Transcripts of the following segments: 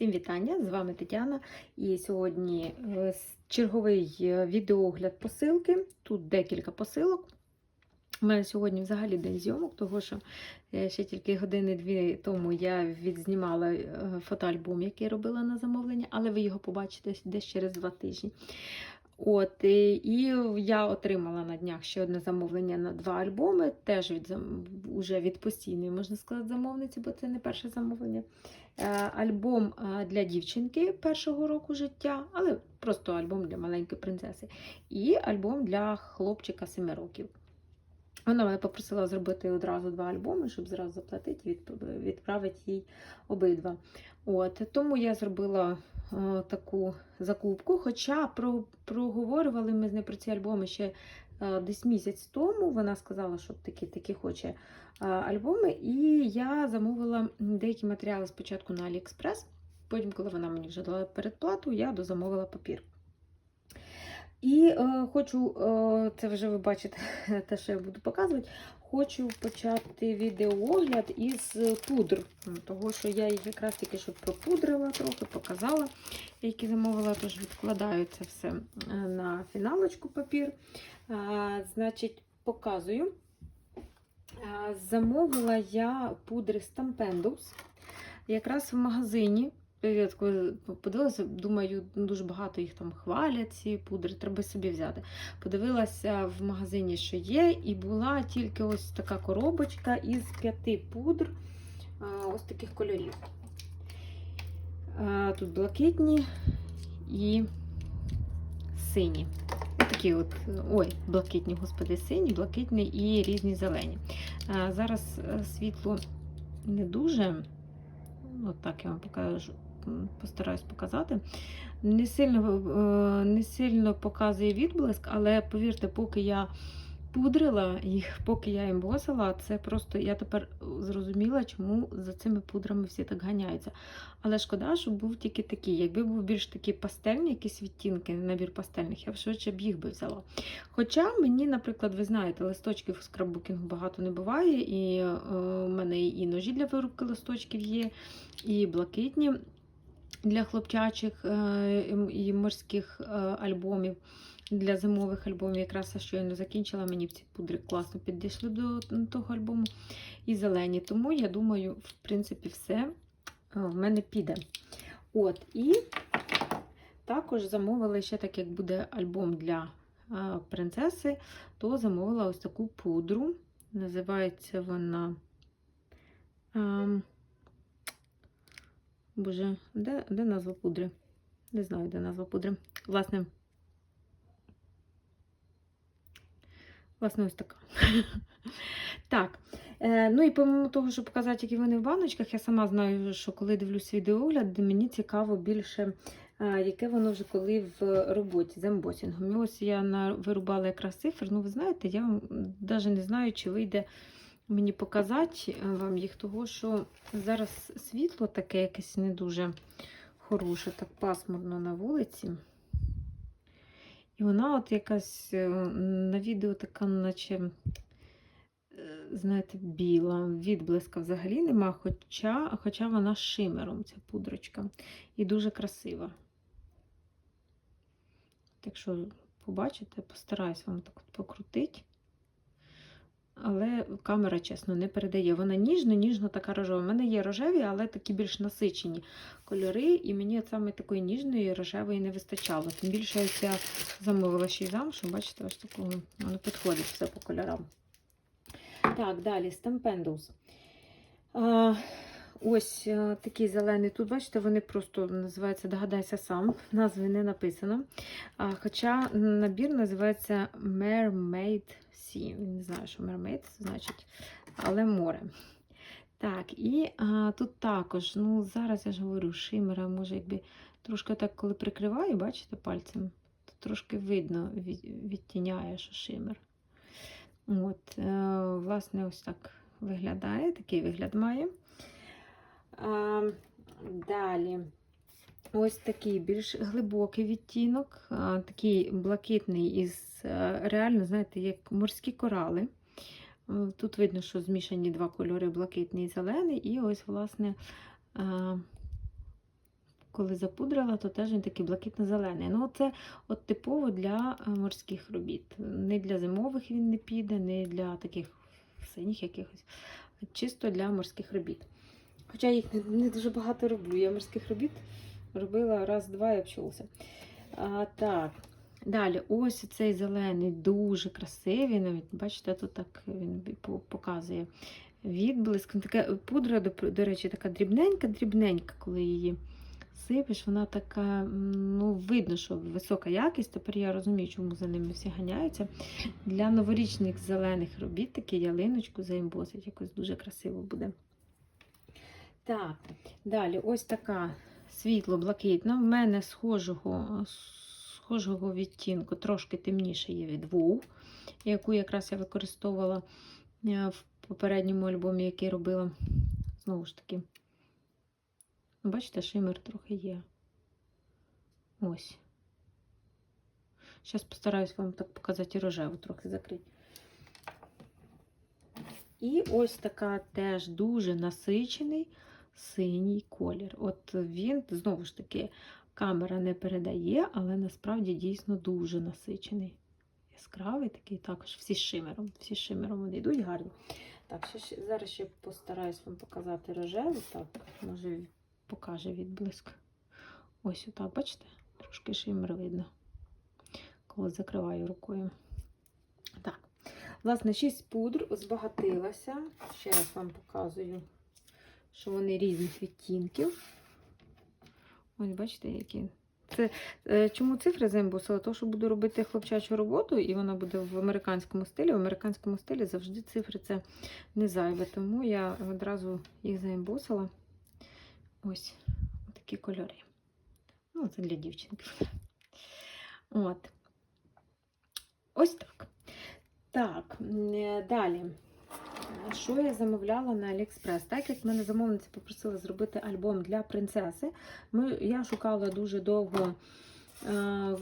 Всім вітання! З вами Тетяна. І сьогодні е, черговий відеогляд відеоогляд посилки. Тут декілька посилок. У мене сьогодні взагалі день зйомок, тому що е, ще тільки години-дві тому я відзнімала е, фотоальбом, який робила на замовлення, але ви його побачите десь через два тижні. От, і, я отримала на днях ще одне замовлення на два альбоми, теж від, уже від постійної, можна сказати, замовниці, бо це не перше замовлення. Е, Альбом е, для дівчинки першого року життя, але просто альбом для маленької принцеси. І альбом для хлопчика 7 років. Вона мене попросила зробити одразу два альбоми, щоб зразу заплатити і відправити їй обидва. От, тому я зробила о, таку закупку. Хоча про, проговорювали ми з нею про ці альбоми ще о, десь місяць тому. Вона сказала, що такі, такі хоче о, альбоми. І я замовила деякі матеріали спочатку на AliExpress. Потім, коли вона мені вже дала передплату, я дозамовила папір. І е, хочу, е, це вже ви бачите те, що я буду показувати. Хочу почати відеоогляд із пудр. Того, що я їх якраз тільки що пропудрила трохи, показала, які замовила, тож відкладаю це все е, на фіналочку папір. Е, Значить, показую. Е, Замовила я пудри Stampendous якраз в магазині. Я подивилася, думаю, дуже багато їх там хвалять, ці пудри, треба собі взяти. Подивилася в магазині, що є, і була тільки ось така коробочка із п'яти пудр ось таких кольорів. Тут блакитні і сині. Такі от, ой, блакитні, господи, сині, блакитні і різні зелені. Зараз е, світло не дуже. От так я вам покажу, постараюсь показати. Не сильно, е, не сильно показує відблиск, але повірте, поки я пудрила їх, поки я їм босила, це просто я тепер зрозуміла, чому за цими пудрами всі так ганяються. Але шкода, що був тільки такий. Якби був більш такі пастельні, якісь відтінки, набір пастельних, я б швидше б їх би взяла. Хоча мені, наприклад, ви знаєте, листочків в скраббукінгу багато не буває, і е, у мене і ножі для вирубки листочків є, і блакитні для хлопчачих е, і морських е, альбомів. Для зимових альбомів якраз я щойно закінчила. Мені ці пудри класно підійшли до того альбому. І зелені. Тому я думаю, в принципі, все е, в мене піде. От, і також замовила ще, так як буде альбом для принцеси, то замовила ось таку пудру. Називається вона. ем, Боже, де, де назва пудри? Не знаю, де назва пудри. Власне, власне, ось така. Так. Е, ну і помимо того, щоб показати, які вони в баночках, я сама знаю, що коли дивлюсь відеогляд, мені цікаво більше, е, яке воно вже коли в роботі з ембосінгом. І ось я вирубала якраз цифр. Ну, ви знаєте, я навіть не знаю, чи вийде мені показати е, вам їх, того що зараз світло таке якесь не дуже хороше, так пасмурно на вулиці. І вона от якась е, на відео така, наче, е, знаєте, біла, відблиска взагалі нема, хоча, хоча вона шимером, ця пудрочка. І дуже красива. Так що, побачите, постараюсь вам так от покрутити. Але камера, чесно, не передає. Вона ніжно, ніжно така рожева. У мене є рожеві, але такі більш насичені кольори, і мені саме такої ніжної рожевої не вистачало. Тим більше я замовила ще й замшу, бачите, ось такого воно підходить все по кольорам. Так, далі. А, ось а, такий зелений. Тут, бачите, вони просто називаються Догадайся сам, назви не написано. А, хоча набір називається Mermaid Sea. Не знаю, що це значить, але море. Так, і а, тут також, ну, зараз я ж говорю, шимера, може, якби трошки так, коли прикриваю, бачите, пальцем, то трошки видно, від, відтіняє, що шимер. От, е, власне, ось так виглядає, такий вигляд має. А, далі. Ось такий більш глибокий відтінок, а, такий блакитний із е, реально, знаєте, як морські корали. Е, Тут видно, що змішані два кольори блакитний і зелений, і ось, власне, коли запудрила, то теж він такий блакитно-зелений. Ну, це от типово для е, морських робіт. Не для зимових він не піде, не для таких синіх якихось, чисто для морських робіт. Хоча я їх не дуже багато роблю. Я морських робіт робила раз-два і обчулася. А, так. Далі, ось цей зелений, дуже красивий. Навіть, бачите, тут так він показує відблиск. Така пудра, до, речі, така дрібненька-дрібненька, коли її сипеш, вона така, ну, видно, що висока якість. Тепер я розумію, чому за ними всі ганяються. Для новорічних зелених робіт такі ялиночку заімбосить, якось дуже красиво буде. Так, далі ось така світло-блакитна. В мене схожого, схожого відтінку, трошки темніше є від вув, яку якраз я використовувала е, в попередньому альбомі, який робила. Знову ж таки, бачите, шимер трохи є. Ось. Зараз постараюсь вам так показати і рожеву трохи закрити. І ось така теж дуже насичений синій колір. От він, знову ж таки, камера не передає, але насправді дійсно дуже насичений. Яскравий такий, також всі з шимером. Всі з шимером вони йдуть гарно. Так, ще, зараз ще постараюсь вам показати рожеву. Так, може покаже відблиск. Ось отак, бачите? Трошки шимер видно, коли закриваю рукою. Так, власне, 6 пудр збагатилася. Ще раз вам показую, що вони різних відтінків. Ось, бачите, які. Це е, чому цифри заімбусила? Тому що буду робити хлопчачу роботу, і вона буде в американському стилі. В американському стилі завжди цифри це не зайве, тому я одразу їх заімбусила. Ось такі кольори. Ну, це для дівчинки. От. Ось так. Так, е, далі. Що я замовляла на Аліекспрес? Так як мене замовниця попросила зробити альбом для принцеси, ми, я шукала дуже довго е,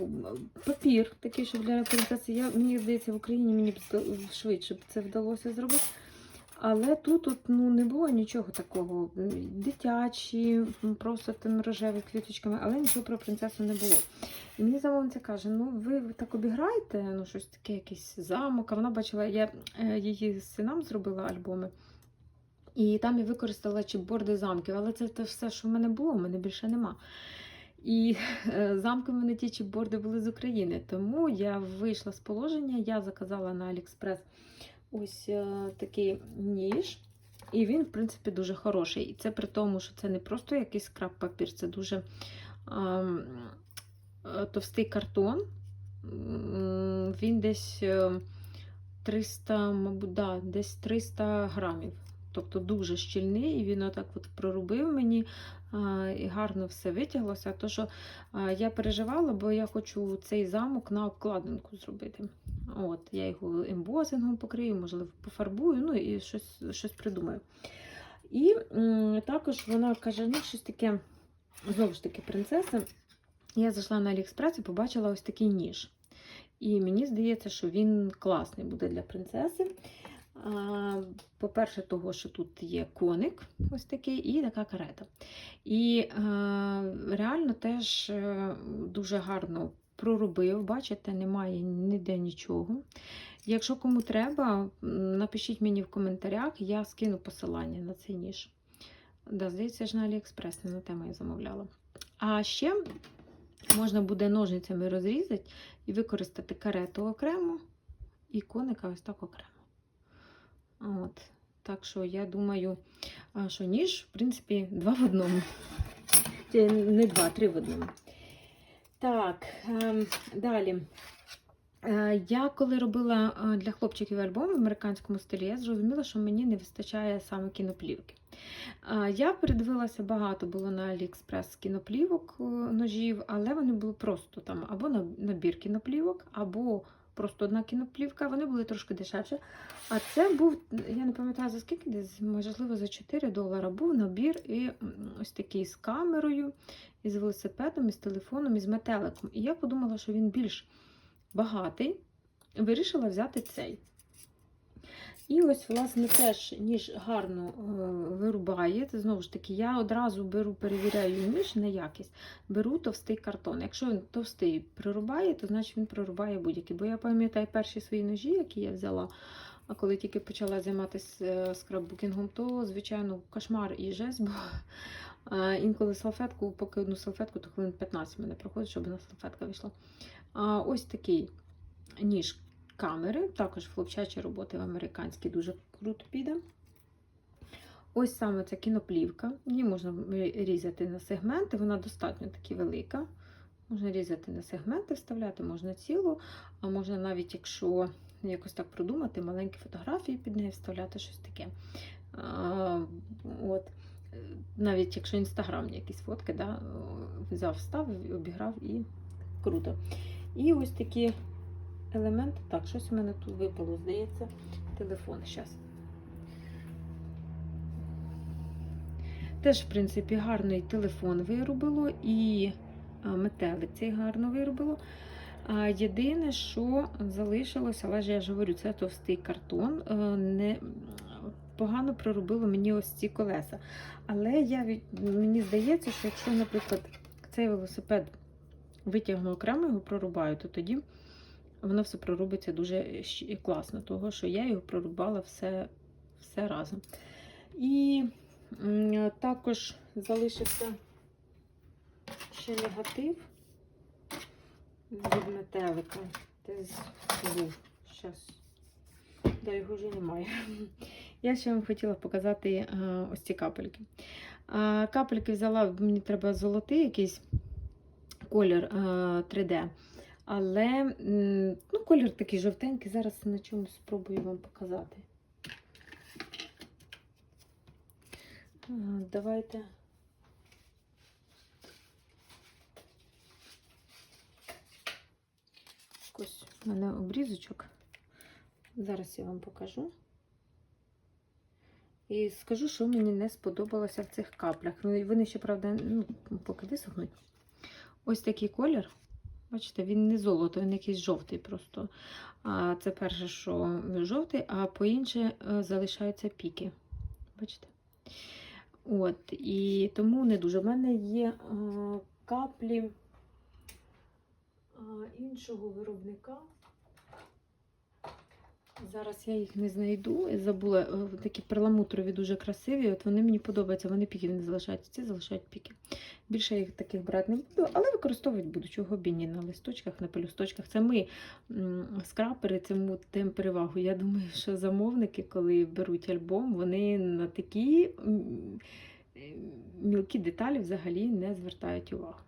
папір, такий, що для принцеси. Я, мені здається, в Україні мені б швидше б це вдалося зробити. Але тут от, ну, не було нічого такого. Дитячі, просто там рожеві квіточками, але нічого про принцесу не було. І мені замовниця каже: ну ви так обіграєте, ну щось таке, якийсь замок. А вона бачила, я е, її синам зробила альбоми. І там я використала чіпборди замків, але це те все, що в мене було, в мене більше нема. І е, замки в мене ті чіпборди були з України. Тому я вийшла з положення, я заказала на Аліекспрес ось е, такий ніж. І він, в принципі, дуже хороший. І це при тому, що це не просто якийсь скраб папір, це дуже ем, е, товстий картон. Він десь е, 300, мабуть, да, десь 300 грамів. Тобто дуже щільний, і він отак от прорубив мені а, і гарно все витяглося. То, що я переживала, бо я хочу цей замок на обкладинку зробити. От, Я його ембозингом покрию, можливо, пофарбую, ну і щось, щось придумаю. І також вона каже, ну, щось таке, знову ж таки, принцеса. Я зайшла на Аліекспрес і побачила ось такий ніж. І мені здається, що він класний буде для принцеси. По-перше, того, що тут є коник, ось такий, і така карета. І е, реально теж е, дуже гарно проробив, бачите, немає ніде нічого. Якщо кому треба, напишіть мені в коментарях, я скину посилання на цей ніж. Да, здається, ж на Аліекспрес, не на тему я замовляла. А ще можна буде ножницями розрізати і використати карету окремо і коника ось так окремо. От. Так що я думаю, що ніж, в принципі, два в одному. Не два, три в одному. Так, далі. Е, Я коли робила для хлопчиків альбом в американському стилі, я зрозуміла, що мені не вистачає саме кіноплівки. Я передивилася багато було на Аліекспрес кіноплівок е, ножів, але вони були просто там або набір кіноплівок, або просто одна кіноплівка. Вони були трошки дешевше. А це був, я не пам'ятаю за скільки, десь можливо за 4 долара був набір і ось такий з камерою, із велосипедом, із телефоном, із метеликом. І я подумала, що він більш багатий. Вирішила взяти цей. І ось, власне, теж ніж гарно е, вирубає. Це знову ж таки, я одразу беру, перевіряю ніж на якість, беру товстий картон. Якщо він товстий прорубає, то значить він прорубає будь-який. Бо я пам'ятаю перші свої ножі, які я взяла. А коли тільки почала займатися е, скраббукінгом, то, звичайно, кошмар і жесть, бо е, інколи салфетку, поки одну салфетку, то хвилин 15 мене проходить, щоб одна салфетка вийшла. А ось такий ніж камери, також хлопчачі роботи в американській дуже круто піде. Ось саме ця кіноплівка. Її можна різати на сегменти, вона достатньо таки велика. Можна різати на сегменти, вставляти, можна цілу, а можна навіть, якщо якось так продумати, маленькі фотографії під нею вставляти щось таке. А, от. Навіть якщо інстаграмні якісь фотки, да, взяв, встав, обіграв і круто. І ось такі елементи. Так, щось у мене тут випало, здається, телефон. Зараз. Теж, в принципі, гарний телефон виробило і метелик цей гарно виробило. А, Єдине, що залишилося, але ж я ж говорю, це товстий картон. е, Не, погано проробило мені ось ці колеса. Але я мені здається, що якщо, наприклад, цей велосипед витягну окремо, його прорубаю, то тоді воно все проробиться дуже класно, того що я його прорубала все, все разом. І також залишився ще негатив від метелика. Був. Щас. Да, його вже немає. Я ще вам хотіла показати е, ось ці капельки. А, Капельки взяла, мені треба золотий якийсь колір е, 3D. Але ну, колір такий жовтенький. Зараз на чомусь спробую вам показати. Давайте. Ось у мене обрізочок. Зараз я вам покажу. І скажу, що мені не сподобалося в цих каплях. Ну, Вони ще, правда, ну, поки висохнуть. Ось такий колір. Бачите, він не золото, він якийсь жовтий просто. А це перше, що жовтий, а по-інше е, залишаються піки. Бачите? От, і тому не дуже. У мене є е, каплі е, іншого виробника. Зараз я їх не знайду. Забула е, такі перламутрові, дуже красиві. От вони мені подобаються, вони піки не залишаються. Ці залишають піки. Більше їх таких брати не буду, але використовувати буду чого б і ні на листочках, на пелюсточках. Це ми скрапери, цьому тим перевагу. Я думаю, що замовники, коли беруть альбом, вони на такі е, мілкі деталі взагалі не звертають увагу.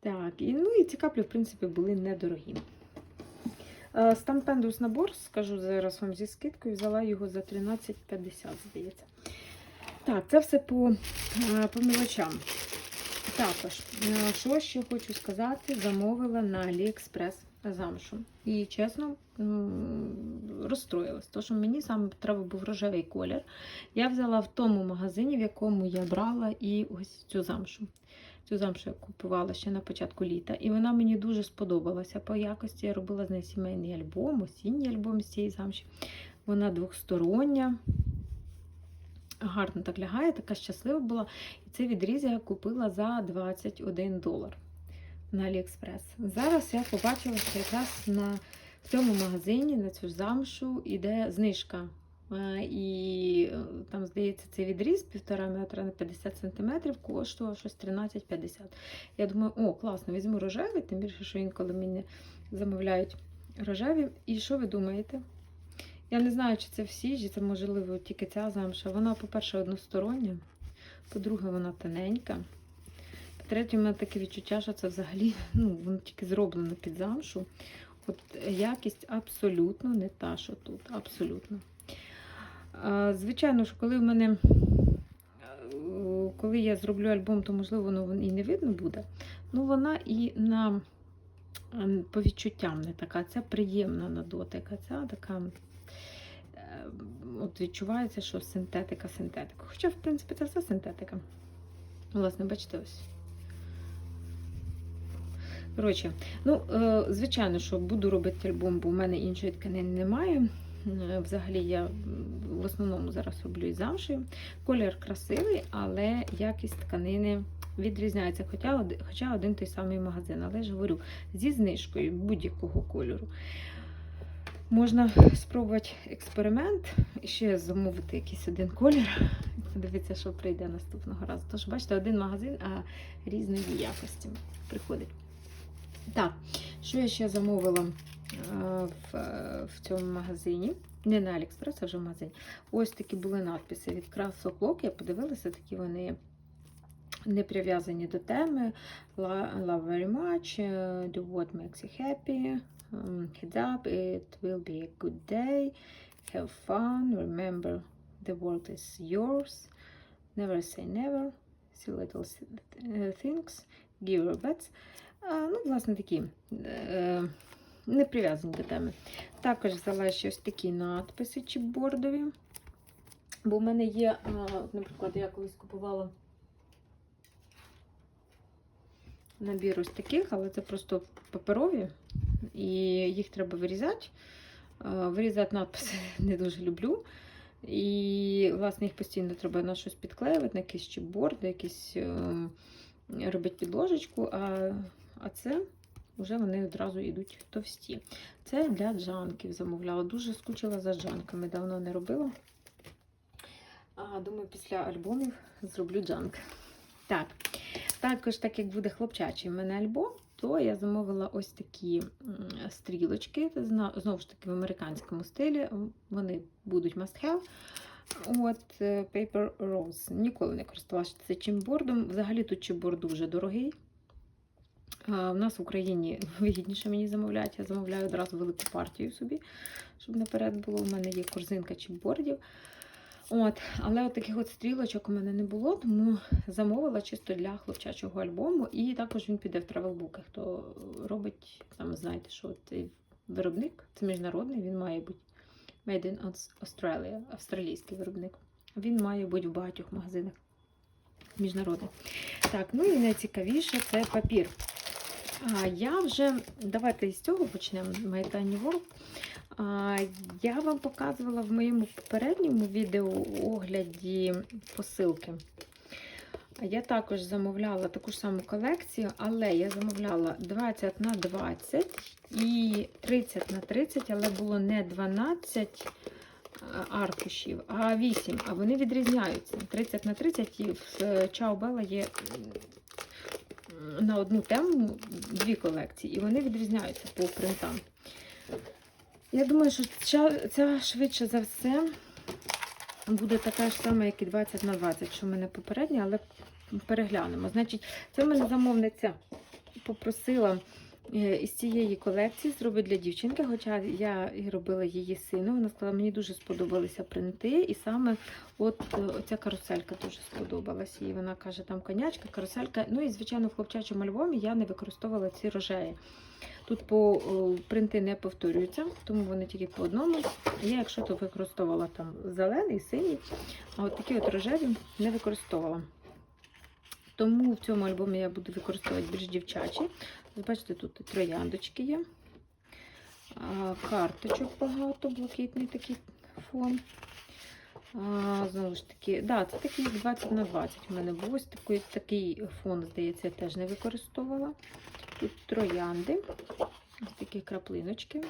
Так, і, ну і ці каплі, в принципі, були недорогі. Е, Стампендус набор, скажу зараз вам зі скидкою, взяла його за 13,50, здається. Так, це все по, е, по мілочам. Також, е, що ще хочу сказати, замовила на AliExpress замшу. І чесно, розстроїлась, тому що мені саме треба був рожевий колір. Я взяла в тому магазині, в якому я брала і ось цю замшу. Цю замшу я купувала ще на початку літа, і вона мені дуже сподобалася по якості. Я робила з неї сімейний альбом, осінній альбом з цієї замші. Вона двохстороння, гарно так лягає, така щаслива була. І цей відріз я купила за 21 долар на AliExpress. Зараз я побачила, що якраз на в цьому магазині на цю замшу іде знижка. Е, І е, там, здається, цей відріз 1,5 метра на 50 см коштував щось 13,50. Я думаю, о, класно, візьму рожевий, тим більше, що інколи мені замовляють рожеві. І що ви думаєте? Я не знаю, чи це всі, чи це можливо тільки ця замша. Вона, по-перше, одностороння, по-друге, вона тоненька. По-третє, у мене таке відчуття, що це взагалі ну, воно тільки зроблено під замшу. От якість абсолютно не та, що тут. Абсолютно. Звичайно, що коли в мене, е, коли я зроблю альбом, то можливо воно і не видно буде. Ну, вона і на ем, по відчуттям не така. Це приємна на дотик, а ця така. е, От відчувається, що синтетика, синтетика. Хоча, в принципі, це все синтетика. Власне, бачите, ось. Коротше, ну, е, звичайно, що буду робити альбом, бо в мене іншої тканини немає. Е, Взагалі я в основному зараз роблю із замшею. Колір красивий, але якість тканини відрізняється. Хоча, хоча один той самий магазин. Але ж говорю, зі знижкою будь-якого кольору. Можна спробувати експеримент і ще замовити якийсь один колір. Подивитися, що прийде наступного разу. Тож, бачите, один магазин, а різної якості приходить. Так, що я ще замовила в, е, в цьому магазині? Не на Аліекспрес, а вже в магазині. Ось такі були надписи від Красоклок. Я подивилася, такі вони не прив'язані до теми. Love very much. е, Do what makes you happy. um, Heads up, it will be a good day. Have fun. Remember, the world is yours. Never say never. See little uh, things. Give your bets. Ну, власне, такі е, не прив'язані до теми. Також взяла ще ось такі надписи чіпбордові. Бо в мене є, наприклад, я колись купувала набір ось таких, але це просто паперові, і їх треба вирізати. Вирізати надписи не дуже люблю. І, власне, їх постійно треба на щось підклеювати, на якийсь чіпборд, на якийсь ем, робити підложечку, а, а це вже вони одразу йдуть товсті. Це для джанків замовляла. Дуже скучила за джанками, давно не робила. А, думаю, після альбомів зроблю джанк. Так, також, так як буде хлопчачий в мене альбом, то я замовила ось такі стрілочки. Знову ж таки в американському стилі. Вони будуть must have. От е, Paper Rose. Ніколи не користувалася цим чимбордом. Взагалі тут чимборд дуже дорогий. У нас в Україні вигідніше мені замовляти. Я замовляю одразу велику партію собі, щоб наперед було. У мене є корзинка чіпбордів. От, але от таких от стрілочок у мене не було, тому замовила чисто для хлопчачого альбому. І також він піде в тревелбуки. Хто робить, там знаєте, що цей виробник, це міжнародний, він має бути Made in Australia, австралійський виробник. Він має бути в багатьох магазинах міжнародних. Так, ну і найцікавіше це папір. Я вже, давайте із цього почнемо, Tiny World. Я вам показувала в моєму попередньому відео огляді посилки. Я також замовляла таку ж саму колекцію, але я замовляла 20 на 20 і 30 на 30, але було не 12 аркушів, а 8. А вони відрізняються. 30 на 30 і в Чао Белла є на одну тему дві колекції, і вони відрізняються по принтам. Я думаю, що ця, швидше за все буде така ж сама, як і 20 на 20, що в мене попередня, але переглянемо. Значить, це в мене замовниця попросила із цієї колекції зробити для дівчинки, хоча я і робила її сину. Вона сказала, мені дуже сподобалися принти, і саме от е, оця каруселька дуже сподобалась. І вона каже, там конячка, каруселька. Ну і, звичайно, в хлопчачому альбомі я не використовувала ці рожеї. Тут по принти не повторюються, тому вони тільки по одному. Я, якщо то використовувала там зелений, синій, а от такі от рожеві не використовувала. Тому в цьому альбомі я буду використовувати більш дівчачі. Бачите, тут трояндочки є. Карточок багато, блакитний такий фон. А, знову ж таки, да, це такий 20 на 20 у мене був. Ось такий, такий фон, здається, я теж не використовувала. Тут троянди, ось такі краплиночки.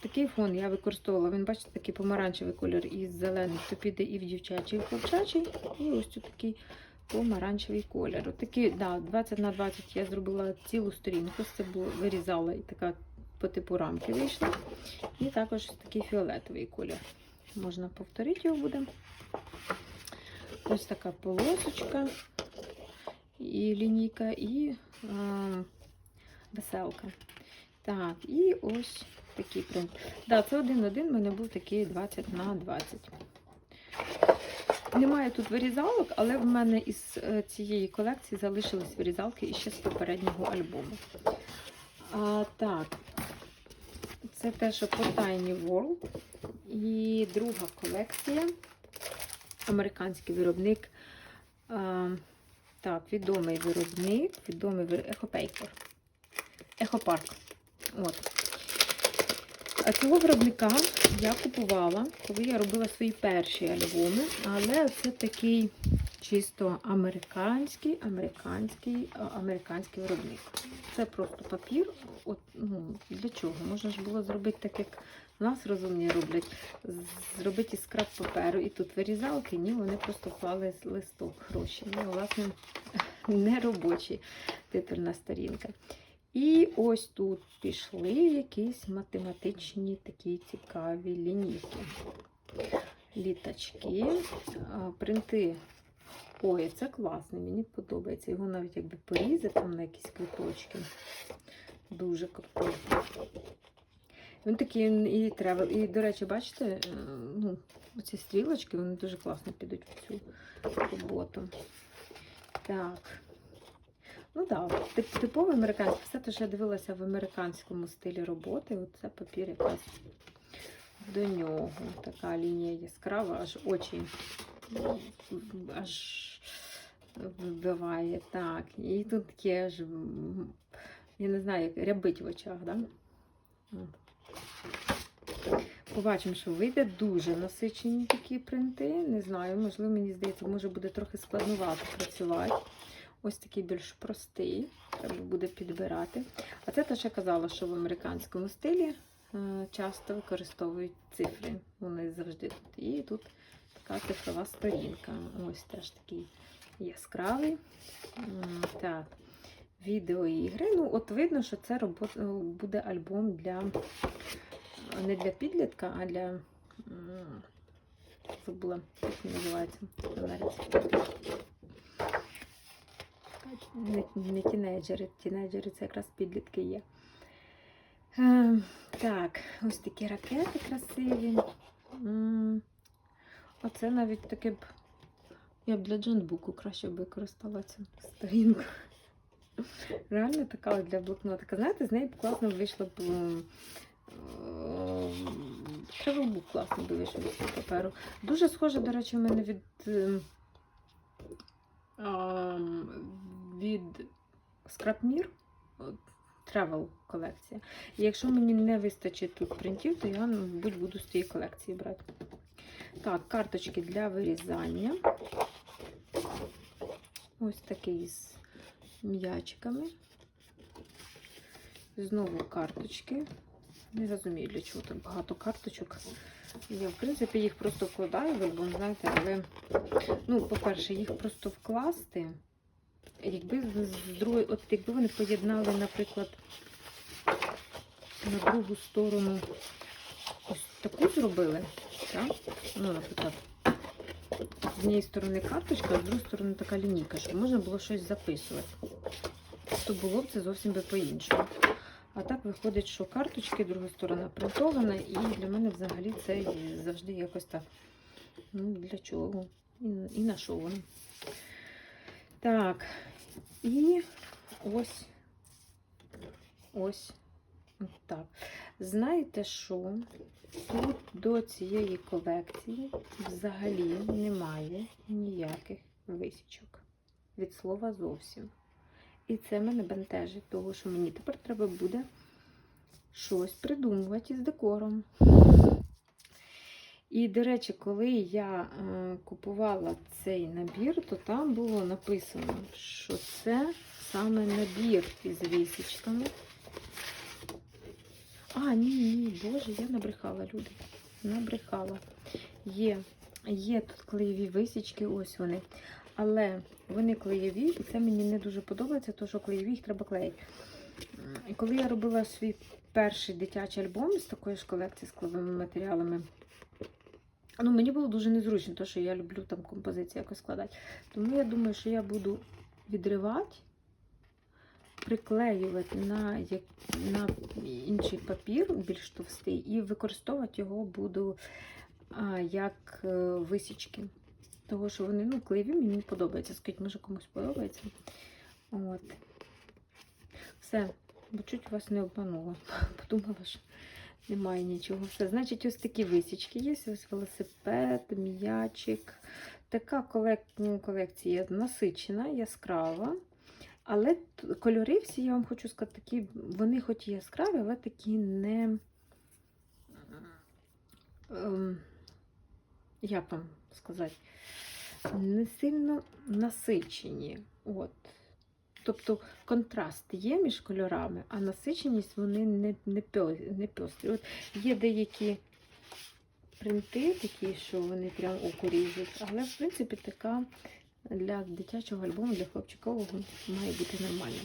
Такий фон я використовувала. Він, бачите, такий помаранчевий колір із зелений, то піде і в дівчачий, і в хлопчачий. І ось тут такий помаранчевий колір. От да, 20 на 20 я зробила цілу сторінку. Це було вирізала і така по типу рамки вийшла. І також такий фіолетовий колір. Можна повторити його буде. Ось така полосочка і лінійка, і а, веселка. Так, і ось такий принт. Да, це один-один, в мене був такий 20 на 20. Немає тут вирізалок, але в мене із е, цієї колекції залишились вирізалки іще з попереднього альбому. А, так, це те, що по Tiny World. І друга колекція. Американський виробник. А, так, відомий виробник, відомий вир... Ехопейкер. Ехопарк. От. А цього виробника я купувала, коли я робила свої перші альбоми, але це такий чисто американський, американський, американський виробник. Це просто папір. От, ну, для чого? Можна ж було зробити так, як нас розумні роблять, зробити із скраб паперу і тут вирізалки, ні, вони просто вклали з листок гроші. Ну, власне, не робочі титульна сторінка. І ось тут пішли якісь математичні такі цікаві лінійки. Літачки, принти. Ой, це класний, мені подобається. Його навіть якби порізати там на якісь квіточки. Дуже крутий. Він такий і тревел. І, до речі, бачите, е, ну, оці стрілочки, вони дуже класно підуть в цю роботу. Так. Ну так, тип, типовий американський. Все те, що я дивилася в американському стилі роботи. Оце папір якраз до нього. Така лінія яскрава, аж очі аж вбиває. Так. І тут таке ж, я не знаю, як рябить в очах, да? Побачимо, що вийде дуже насичені такі принти. Не знаю, можливо, мені здається, може буде трохи складнувато працювати. Ось такий більш простий, треба буде підбирати. А це те, що я казала, що в американському стилі е, часто використовують цифри. Вони завжди тут. І тут така цифрова сторінка. Ось теж такий яскравий. Так, відеоігри. Ну, от видно, що це е, буде альбом для не для підлітка, а для. Забула, як називається. Не, не тінейджери. Тінейджери це якраз підлітки є. Е, так, ось такі ракети красиві. Оце навіть таке б. Я б для джанбуку краще б використала цю сторінку. Реально така для блокнотика. Знаєте, з неї б класно вийшло б. м, Тревелбук класно би вийшов з паперу. Дуже схоже, до речі, у мене від. Від Scrapmir Travel колекція. І якщо мені не вистачить тут принтів, то я, мабуть, буду з цієї колекції брати. Так, карточки для вирізання. Ось такий з м'ячиками. Знову карточки. Не розумію, для чого так багато карточок. Я, в принципі, їх просто вкладаю в альбом, знаєте, але, ну, по-перше, їх просто вкласти. Якби з другої, от якби вони поєднали, наприклад, на другу сторону ось таку зробили, так? Ну, наприклад, з однієї сторони карточка, а з другої сторони така лінійка, щоб можна було щось записувати. То було б це зовсім би по-іншому. А так виходить, що карточки, друга сторона принтована, і для мене взагалі це завжди якось так. Ну, для чого? І на що воно? Так, і ось ось так. Знаєте що? Тут до цієї колекції взагалі немає ніяких висічок. Від слова зовсім. І це мене бентежить, тому що мені тепер треба буде щось придумувати із декором. І, до речі, коли я е, купувала цей набір, то там було написано, що це саме набір із висічками. А, ні, ні, боже, я набрехала, люди. Набрехала. Є, є тут клеєві висічки, ось вони. Але вони клеєві, і це мені не дуже подобається, тому що клеєві їх треба клеїти. І коли я робила свій перший дитячий альбом з такої ж колекції з клеєвими матеріалами, ну, мені було дуже незручно, тому що я люблю там композиції якось складати. Тому я думаю, що я буду відривати, приклеювати на, на інший папір, більш товстий, і використовувати його буду а, як е, висічки. Того, що вони, ну, клеєві мені подобається. Скажіть, може комусь подобається. От. Все, бо чуть вас не обманула. Подумала, що немає нічого. Все, значить, ось такі висічки є. Ось велосипед, м'ячик. Така колек... ну, колекція насичена, яскрава. Але кольори всі, я вам хочу сказати, такі, вони хоч і яскраві, але такі не, ем, як вам сказати, не сильно насичені. От. Тобто контраст є між кольорами, а насиченість вони не, не, не. От є деякі принти такі, що вони прям око ріжуть, але в принципі така для дитячого альбому, для хлопчикового має бути нормально.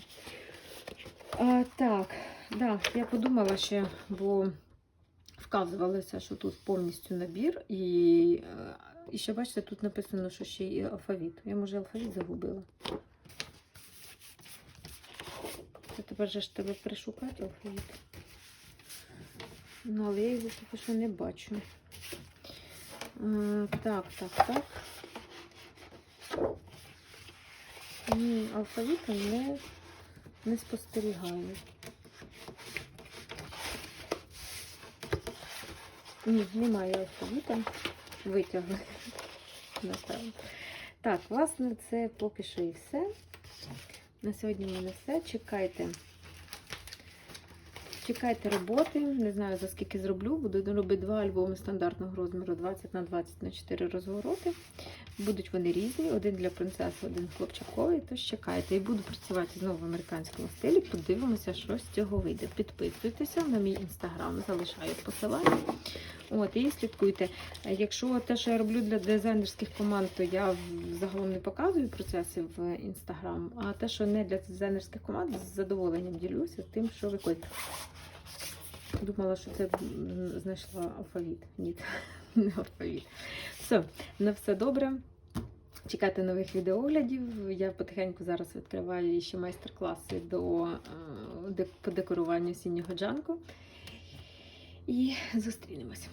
А, так, да, я подумала ще, бо вказувалося, що тут повністю набір, і, е, і ще бачите, тут написано, що ще і алфавіт. Я може алфавіт загубила. Же ж тебе пришукати алфавіт. Ну, але я його поки що не бачу. Е, Так, так, так. Ні, алфавіту не, не спостерігаю. Ні, немає алфавіта. Витягли. Напевно. Так, власне, це поки що і все. На сьогодні в мене все. Чекайте. Чекайте роботи. Не знаю за скільки зроблю. Буду робити два альбоми стандартного розміру 20 на 20 на 4 розвороти. Будуть вони різні, один для принцеси, один хлопчаковий. Тож чекайте. І буду працювати знову в американському стилі. Подивимося, що з цього вийде. Підписуйтеся на мій інстаграм, залишаю посилання. От, і слідкуйте. Якщо те, що я роблю для дизайнерських команд, то я загалом не показую процеси в інстаграм, а те, що не для дизайнерських команд, з задоволенням ділюся тим, що виходить. Думала, що це знайшла алфавіт. Ні, не алфавіт. Все, на все добре. Чекайте нових відеоглядів. Я потихеньку зараз відкриваю ще майстер-класи до, е, по декоруванню сінього джанку. І зустрінемось.